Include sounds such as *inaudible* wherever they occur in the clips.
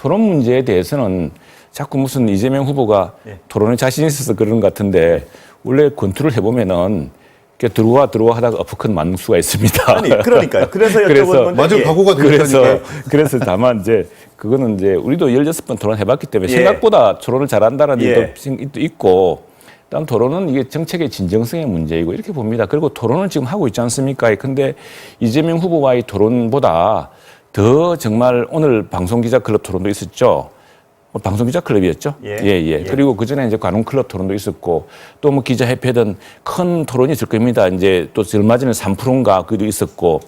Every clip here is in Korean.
토론 문제에 대해서는 자꾸 무슨 이재명 후보가 예. 토론에 자신 있어서 그런 것 같은데 원래 권투를 해보면은 들어와 들어와 하다가 어퍼컷 맞는 수가 있습니다. 아니 그러니까요. 그래서 그래서 맞은 예. 각오가 그래서 되니까 그래서 다만 이제 그거는 이제 우리도 16번 토론 해봤기 때문에 예. 생각보다 토론을 잘한다는 예. 도 있고 다음 토론은 이게 정책의 진정성의 문제이고 이렇게 봅니다. 그리고 토론을 지금 하고 있지 않습니까? 근데 이재명 후보와의 토론보다 더 정말 오늘 방송기자 클럽 토론도 있었죠. 어, 방송기자 클럽이었죠. 예. 예, 예. 그리고 그 전에 이제 관훈 클럽 토론도 있었고 또 뭐 기자 협회든 큰 토론이 있을 겁니다. 이제 또 얼마 전에 3%인가 그도 있었고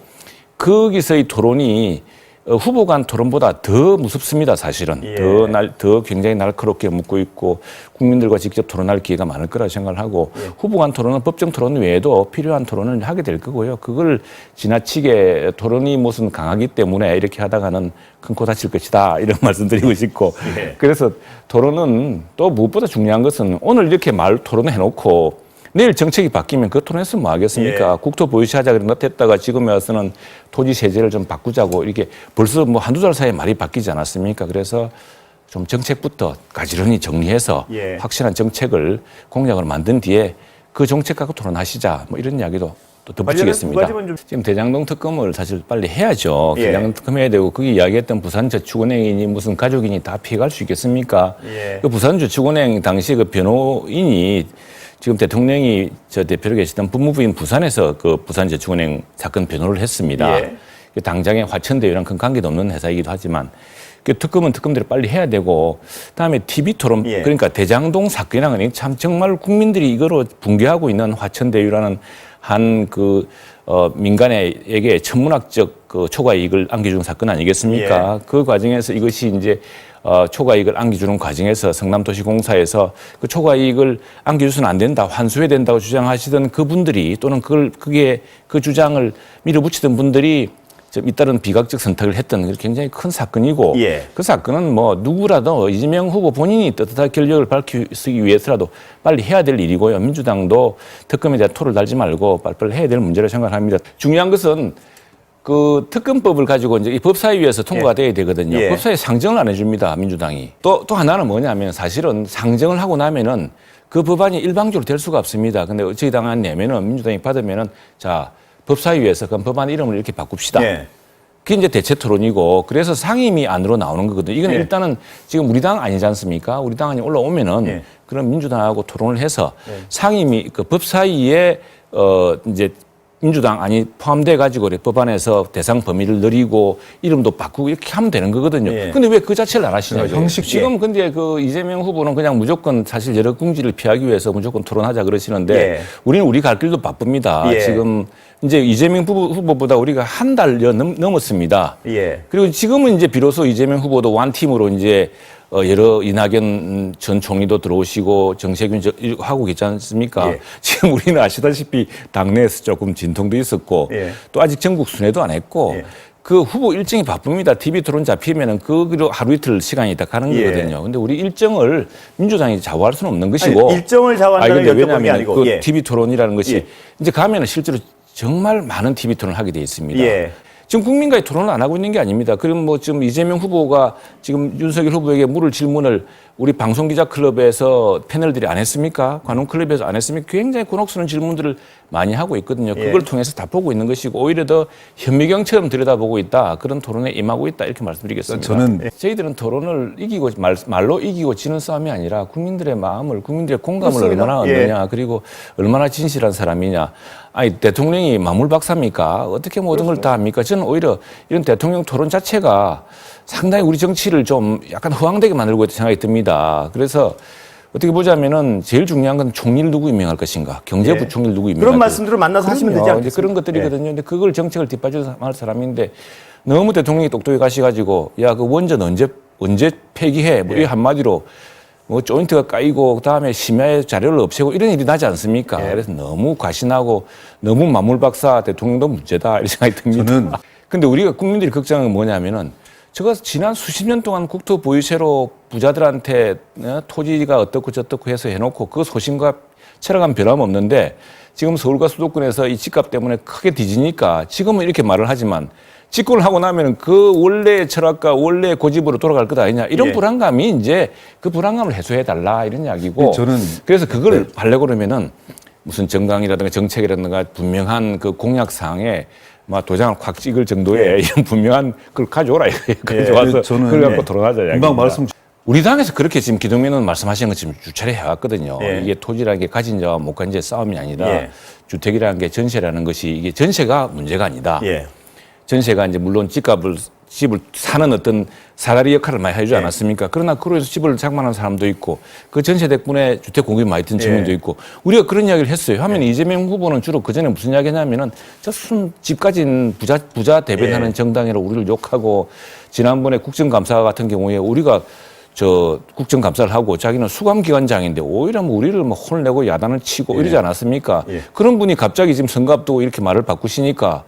거기서의 토론이 어, 후보 간 토론보다 더 무섭습니다, 사실은. 예. 더 날, 더 굉장히 날카롭게 묻고 있고 국민들과 직접 토론할 기회가 많을 거라 생각을 하고 예. 후보 간 토론은 법정 토론 외에도 필요한 토론을 하게 될 거고요. 그걸 지나치게 토론이 무슨 강하기 때문에 이렇게 하다가는 큰 코 다칠 것이다. 이런 *laughs* 말씀 드리고 싶고. 예. 그래서 토론은 또 무엇보다 중요한 것은 오늘 이렇게 말 토론을 해놓고 내일 정책이 바뀌면 그 토론에서 뭐 하겠습니까? 예. 국토 보유시 하자 그런 했다가 지금에 와서는 토지 세제를 좀 바꾸자고 이렇게 벌써 뭐 한두 달 사이에 말이 바뀌지 않았습니까? 그래서 좀 정책부터 가지런히 정리해서 예. 확실한 정책을 공약을 만든 뒤에 그 정책 갖고 토론하시자 뭐 이런 이야기도 또 덧붙이겠습니다. 좀- 지금 대장동 특검을 사실 빨리 해야죠. 예. 대장동 특검 해야 되고 거기 이야기했던 부산저축은행이니 무슨 가족이니 다 피해갈 수 있겠습니까? 예. 그 부산저축은행 당시 그 변호인이 지금 대통령이 저 대표로 계시던 법무부인 부산에서 그 부산저축은행 사건 변호를 했습니다. 예. 그 당장에 화천대유랑 큰 관계도 없는 회사이기도 하지만 그 특검은 특검대로 빨리 해야 되고 그다음에 TV 토론 예. 그러니까 대장동 사건이라는 게참 정말 국민들이 이거로 붕괴하고 있는 화천대유라는 한 그 어, 민간에게 천문학적 그 초과 이익을 안겨준 사건 아니겠습니까? 그 과정에서 이것이 이제 어, 초과 이익을 안겨주는 과정에서 성남도시공사에서 그 초과 이익을 안겨줘서는 안 된다, 환수해야 된다고 주장하시던 그분들이 또는 그걸 그게 그 주장을 밀어붙이던 분들이 좀 잇따른 비각적 선택을 했던 그 굉장히 큰 사건이고 예. 그 사건은 뭐 누구라도 이재명 후보 본인이 떳떳한 결력을 밝히기 위해서라도 빨리 해야 될 일이고요. 민주당도 특검에 대한 토를 달지 말고 빨리빨리 해야 될 문제라 생각합니다. 중요한 것은 그 특검법을 가지고 이제 이 법사위에서 통과가 돼야 되거든요. 예. 법사위 상정을 안 해줍니다. 민주당이. 또, 또 하나는 뭐냐면 사실은 상정을 하고 나면은 그 법안이 일방적으로 될 수가 없습니다. 근데 저희 당 안 내면은 민주당이 받으면은 자, 법사위에서 그럼 법안 이름을 이렇게 바꿉시다. 예. 그게 이제 대체 토론이고 그래서 상임위 안으로 나오는 거거든요. 이건 예. 일단은 지금 우리 당 아니지 않습니까? 우리 당안이 올라오면은 예. 그런 민주당하고 토론을 해서 상임위 그 법사위에 어 이제 민주당 안이 포함돼 가지고 법안에서 대상 범위를 늘리고 이름도 바꾸고 이렇게 하면 되는 거거든요. 예. 근데 왜 그 자체를 안 하시냐고요. 그러니까 형식- 지금 근데 그 이재명 후보는 그냥 무조건 사실 여러 궁지를 피하기 위해서 무조건 토론하자 그러시는데 예. 우리는 우리 갈 길도 바쁩니다. 예. 지금 이제 이재명 후보, 후보보다 우리가 한 달여 넘었습니다. 예. 그리고 지금은 이제 비로소 이재명 후보도 완 팀으로 이제 어, 여러 이낙연 전 총리도 들어오시고 정세균 저- 하고 계지 않습니까? 예. *laughs* 지금 우리는 아시다시피 당내에서 조금 진통도 있었고 예. 또 아직 전국 순회도 안 했고 예. 그 후보 일정이 바쁩니다. TV 토론 잡히면은 그로 하루 이틀 시간이 딱 가는 예. 거거든요. 근데 우리 일정을 민주당이 좌우할 수는 없는 것이고. 아니, 일정을 좌우한다는 아니, 왜냐하면 아니고, 그 예. TV 토론이라는 것이 예. 이제 가면은 실제로 정말 많은 TV 토론을 하게 돼 있습니다. 예. 지금 국민과의 토론을 안 하고 있는 게 아닙니다. 그럼 뭐 지금 이재명 후보가 지금 윤석열 후보에게 물을 질문을 우리 방송기자 클럽에서 패널들이 안 했습니까? 관훈 클럽에서 안 했습니까? 굉장히 곤혹스러운 질문들을 많이 하고 있거든요. 예. 그걸 통해서 다 보고 있는 것이고 오히려 더 현미경처럼 들여다보고 있다. 그런 토론에 임하고 있다. 이렇게 말씀드리겠습니다. 저는- 저희들은 토론을 이기고 말, 말로 이기고 지는 싸움이 아니라 국민들의 마음을 국민들의 공감을 그렇습니다. 얼마나 예. 얻느냐 그리고 얼마나 진실한 사람이냐. 아니 대통령이 마물 박사입니까? 어떻게 모든 걸 다 합니까? 저는 오히려 이런 대통령 토론 자체가 상당히 우리 정치를 좀 약간 허황되게 만들고 있다는 생각이 듭니다. 그래서 어떻게 보자면은 제일 중요한 건 총리를 누구 임명할 것인가, 경제부총리를 누구 임명할 그런 것인가. 말씀들을 만나서 하시면 되지. 않겠습니까? 그런 것들이거든요. 근데 그걸 정책을 뒷받침할 사람인데 너무 대통령이 똑똑히 가셔가지고 야 그 원전 언제 언제 폐기해? 뭐 이 한마디로 뭐 조인트가 까이고 그다음에 심야의 자료를 없애고 이런 일이 나지 않습니까? 그래서 너무 과신하고 너무 마물박사 대통령도 문제다 이런 생각이 듭니다. 저는 근데 우리가 국민들이 걱정은 뭐냐면은 저거 지난 수십 년 동안 국토 보유세로 부자들한테 어, 토지가 어떻고 저떻고 해서 해놓고 그 소신과 철학은 변함없는데 지금 서울과 수도권에서 이 집값 때문에 크게 뒤지니까 지금은 이렇게 말을 하지만 집권을 하고 나면은 그 원래 철학과 원래 고집으로 돌아갈 것 아니냐 이런 예. 불안감이 이제 그 불안감을 해소해 달라 이런 이야기고 저는 그래서 그걸 하려고 그러면은 무슨 정강이라든가 정책이라든가 분명한 그 공약 사항에 막 도장을 확 찍을 정도의 이런 분명한 그걸 가져오라. 가져와서 저는 그걸 갖고 예. 이야기입니다. 금방 말씀 우리 당에서 그렇게 지금 기동민 의원 말씀하시는 것 지금 주차례 해왔거든요. 예. 이게 토지라는 게 가진 자와 못 가진 자의 싸움이 아니라 예. 주택이라는 게 전세라는 것이 이게 전세가 문제가 아니다. 예. 전세가 이제 물론 집값을 집을 사는 어떤 사다리 역할을 많이 해주지 예. 않았습니까? 그러나 그로 해서 집을 장만한 사람도 있고 그 전세 덕분에 주택 공급이 많이 든 측면도 예. 있고 우리가 그런 이야기를 했어요. 하면 이재명 후보는 주로 그 전에 무슨 이야기 했냐면은 저순집 가진 부자 부자 대변하는 예. 정당이라 우리를 욕하고 지난번에 국정감사 같은 경우에 우리가 저 국정감사를 하고 자기는 수감기관장인데 오히려 뭐 우리를 뭐 혼내고 야단을 치고 이러지 않았습니까? 예. 그런 분이 갑자기 지금 선거 앞두고 이렇게 말을 바꾸시니까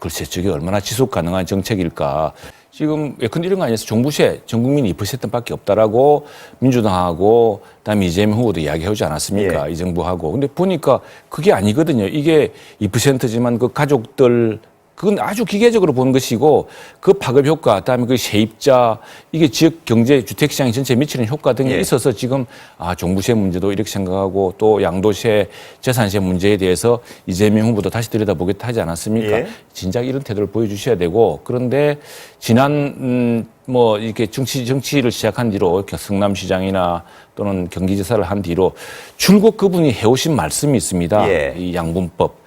글쎄 저게 얼마나 지속 가능한 정책일까. 지금 예컨대 이런 거 아니었어요. 종부세 전 국민 2%밖에 없다라고 민주당하고 그다음에 이재명 후보도 이야기하지 않았습니까? 예. 이 정부하고. 근데 보니까 그게 아니거든요. 이게 2%지만 그 가족들 그건 아주 기계적으로 보는 것이고 그 파급 효과, 그다음에 그 세입자 이게 지역 경제 주택 시장 전체에 미치는 효과 등이 예. 있어서 지금 아 종부세 문제도 이렇게 생각하고 또 양도세, 재산세 문제에 대해서 이재명 후보도 다시 들여다보겠다 하지 않았습니까? 예. 진작 이런 태도를 보여주셔야 되고 그런데 지난 음, 뭐 이렇게 정치 정치를 시작한 뒤로 성남시장이나 또는 경기지사를 한 뒤로 줄곧 그분이 해오신 말씀이 있습니다. 예. 이 양분법.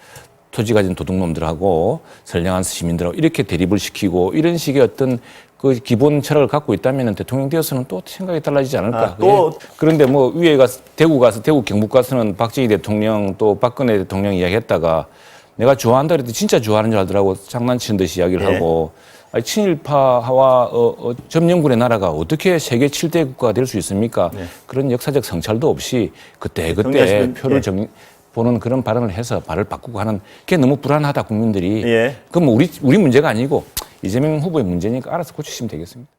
토지 가진 도둑놈들하고 선량한 시민들하고 이렇게 대립을 시키고 이런 식의 어떤 그 기본 철학을 갖고 있다면 대통령 되어서는 또 생각이 달라지지 않을까. 아, 또- 예. 그런데 뭐 위에 가서 대구 가서 대구 경북 가서는 박정희 대통령 또 박근혜 대통령 이야기했다가 내가 좋아한다 그랬더니 진짜 좋아하는 줄 알더라고 장난치는 듯이 이야기를 예. 하고 아니, 친일파와 어, 어, 점령군의 나라가 어떻게 세계 7대 국가가 될 수 있습니까? 그런 역사적 성찰도 없이 그때 그때 표를 예. 정, 보는 그런 발언을 해서 발을 바꾸고 하는 게 너무 불안하다 국민들이. 예. 그건 뭐 우리 우리 문제가 아니고 이재명 후보의 문제니까 알아서 고치시면 되겠습니다.